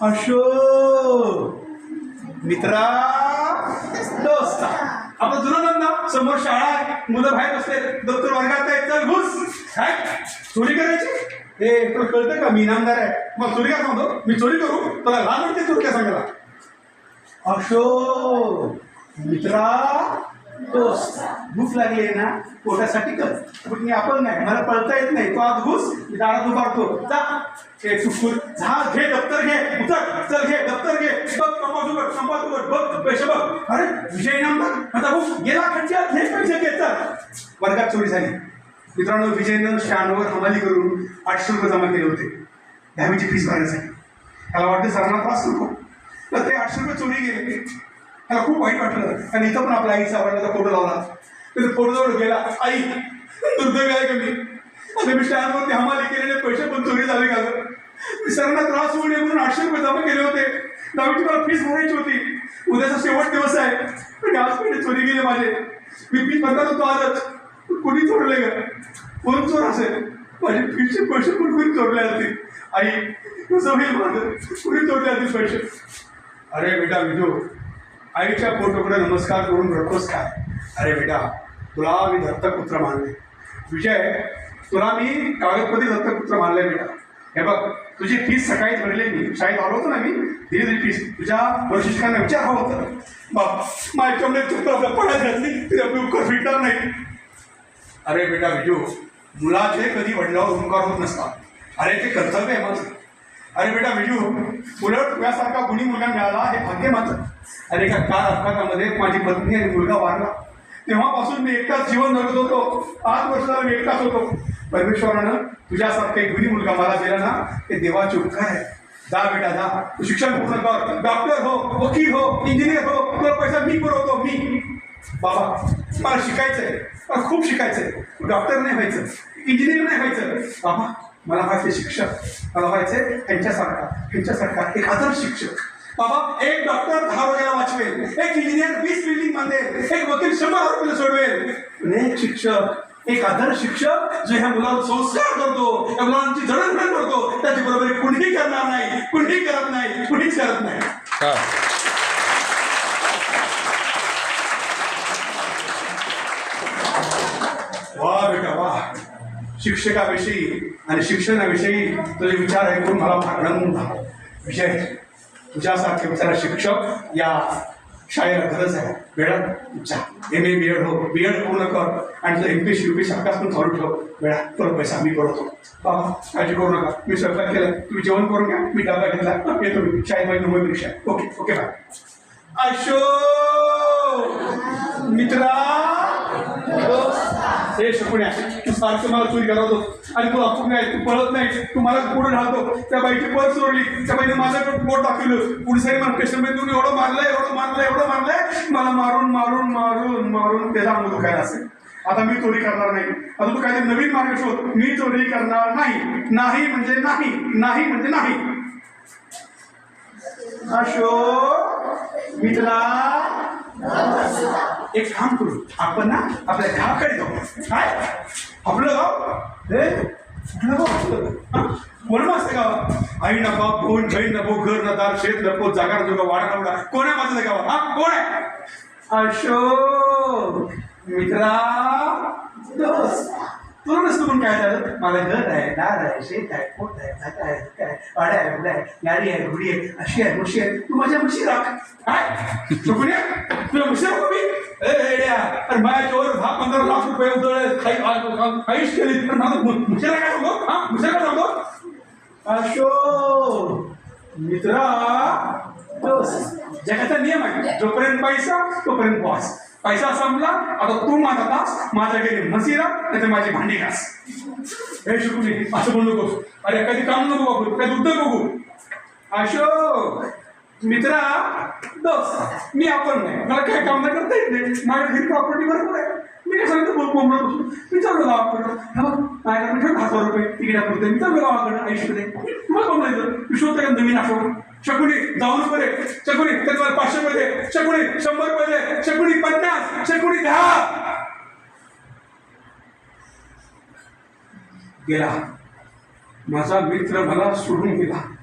अशोक मित्रा. दोस्ता. आपला जुना धंदा समोर शाळा आहे. मुलं बाहेर बसले दप्तर वर्गात आहे तर घुस. काय? चोरी करायची? हे तुला कळतं का? मी इनामदार आहे. मग चोरी काय सांगतो मी चोरी करू? तुला लहान म्हणते चोरी काय सांगायला अशोक मित्रा. दोस्त भूक लागली आहे ना पोटासाठी कर. मी आपण नाही मला पळता येत नाही. तो आज घुस मी दारात उभारतो. जा. हे चुकून. झा घे दप्तर घे. उतर. चल घे दप्तर घे. बघ कंपास उघड कंपास उघड बघ पैसे बघ. अरे विजय नंबर आता बघ गेला खर्चात हे पैसे घे चल. वर्गात चोरी झाली. मित्रांनो विजयनं स्टँडवर हमाली करून आठशे रुपये जमा केले होते. दहावीची फीस भरण्यासाठी. त्याला वाटतं सरांना त्रास नको. तर ते आठशे रुपये चोरी गेले. मला खूप वाईट वाटलं. आणि इथं पण आपल्या आईचा आवडण्याचा फोटो लावला. तर फोटो जवळ गेला. आई दुर्दैव आहे का मी? आता मी स्टँडवरती हमाली केलेले पैसे पण चोरी झाले का गं? मी सरांना त्रास होऊ नये म्हणून आठशे रुपये जमा केले होते. दहावीची मला फीस भरायची होती. उद्याचा शेवट दिवस आहे. आणि आज पण चोरी गेले माझे. मी फीस भरणार होतो आजच. पण कोणी चोरले का कोण चोर असेल? माझे फीसचे पैसे पण कोणी चोरले असतील? आई कसं होईल माझं? कोणी चोरले असतील पैसे? अरे बेटा विजू आईच्या पोटोकडे नमस्कार करून रडतोस काय? अरे बेटा तुला मी दत्तपुत्र मानले. विजय तुला मी कागदपत्री दत्तपुत्र मानले बेटा. हे बघ तुझी फीस सकाळीच भरली मी. शाळेत आलो होतो ना मी धीरे धीरे फीस. तुझ्या वरिष्ठांना विचार हवं होतं. बाप माझ्यामुळे तुला आपल्या पडायला घातली तरी आपली उपकार फिटणार नाही. अरे बेटा विजू मुलाचे कधी वडिलावर उपकार होत नसतात. अरे ते कर्तव्य आहे माझं. अरे बेटा विजू उलट तुझ्यासारखा गुणी मुलगा मिळाला हे भाग्य माझं अरे का कार अपघातामध्ये माझी पत्नी आणि मुलगा वारला. तेव्हापासून मी एकटाच जीवन जगत होतो. पाच वर्षाला मी एकटाच होतो. परमेश्वरानं तुझ्यासारखा एक गुणी मुलगा मला दिला ना ते देवाचे उपकार आहे. जा बेटा जा. तू शिक्षण पूर्ण कर. डॉक्टर हो वकील हो इंजिनियर हो तुला पैसा मी पुरवतो मी. बाबा मला शिकायचंय. मला खूप शिकायचंय. डॉक्टर नाही व्हायचं. इंजिनियर नाही व्हायचं. बाबा मला व्हायचं शिक्षक. मला व्हायचंय त्यांच्यासारखा त्यांच्यासारखा एक आदर्श शिक्षक. बाबा एक डॉक्टर दहा रोगाला वाचवेल एक इंजिनियर वीस बिल्डिंग बांधेल एक वकील शंभर रुपये सोडवेल. एक शिक्षक एक आदर्श शिक्षक जो ह्या मुलावर संस्कार करतो या मुलांची जडणघडण करतो त्याची बरोबरी कुणीही करणार नाही कुणीही करत नाही कुणीच करत नाही. वा बेटा वा. शिक्षकाविषयी आणि शिक्षणाविषयी तुझे विचार ऐकून मला फार आनंद झाला. विजय तुझ्यासारखे बिचारा शिक्षक या शाळेला गरज आहे. वेळा जा. एम ए बी एड हो. बी एड पूर्ण कर. आणि तुझं M P C U P अभ्यास पण चालू ठेव. वेळा. तर पैसा. मी करतो. बाबा काळजी करू नका. मी स्वयंपाक केलं. तुम्ही जेवण करून घ्या. मी डबा घेतला. येतो मी. शाळेत माझी मुंबई परीक्षा. ओके. Okay bye. अशो मित्रा! हे शकुण्या तू सारखं मला चोरी करतो आणि तू आपण नाही तू पळत नाही तू मला पुढे राहतो त्या बाईची पळ सोडली. त्या बाईने माझ्याकडे बोट दाखवलं पुढे मला स्टेशनमध्ये तुम्ही एवढं मारलंय एवढं मारलंय एवढं मारलंय. मला मारून मारून मारून मारून त्याला अंग दुखायला असेल आता मी चोरी करणार नाही. आता तू काहीतरी नवीन मार्ग शोध. मी चोरी करणार नाही. नाही म्हणजे नाही. नाही म्हणजे नाही. अशोक मित्रा एक काम करू. आपण ना आपल्या गावाकडे जाऊ. काय? आपलं गाव? हे? कुठलं गाव? आपलं? कोण असतं गाव आई नको फोन बहीण नको घर नदार शेत नको जागा नको वाडा नवडा कोण आहे माझं गाव हा? कोण आहे? अशोक. मित्रा. दोस्त तुला नसतं पण काय झालं? मला घर आहे दार आहे शेत आहे पोट आहे जागा आहे काय वाडा आहे उड्या आहे गाडी आहे घोडी आहे अशी आहे मुशी आहे. तू माझ्या मुशी राख. काय? चुकून तुला मुशी राखू मी? ए, येड्या. अरे माझ्या चोर दहा पंधरा लाख रुपये उधळले. काही काहीच केली पण माझं मु- काय सांगतो हा मुशीला काय सांगतो अशोक मित्रा दोस्त जगाचा नियम आहे. जोपर्यंत पैसा तोपर्यंत बॉस. पैसा संपला आता तू माझा तास माझ्याकडे मसिरा नाही तर माझी भांडी घास. हे शिकून असं बोलू नको. अरे कधी काम नको बघू कधी उद्योग बघू. अशोक मित्रा दोस्त मी आपण नाही. मला काय काम नाही करता येत नाही. माझ्या घरी प्रॉपर्टी बरोबर आहे. मी काय सांगतो? बोल बोंबला बसून मी चाललो गावाकडं. हा बघ, माझ्याकडे ठेव हजार रुपये. तिकिटापुरते मी चाललो गावाकडं. आयुष्यमध्ये तुम्हाला कोण नाही मी शोधतो का नवीन आठवण? शकुनी जाऊन रुपये दे शकुनी मला पाचशे रुपये दे. शकुनी शंभर रुपये दे. शकुनी पन्नास. शकुनी दहा. गेला. माझा मित्र मला सोडून गेला.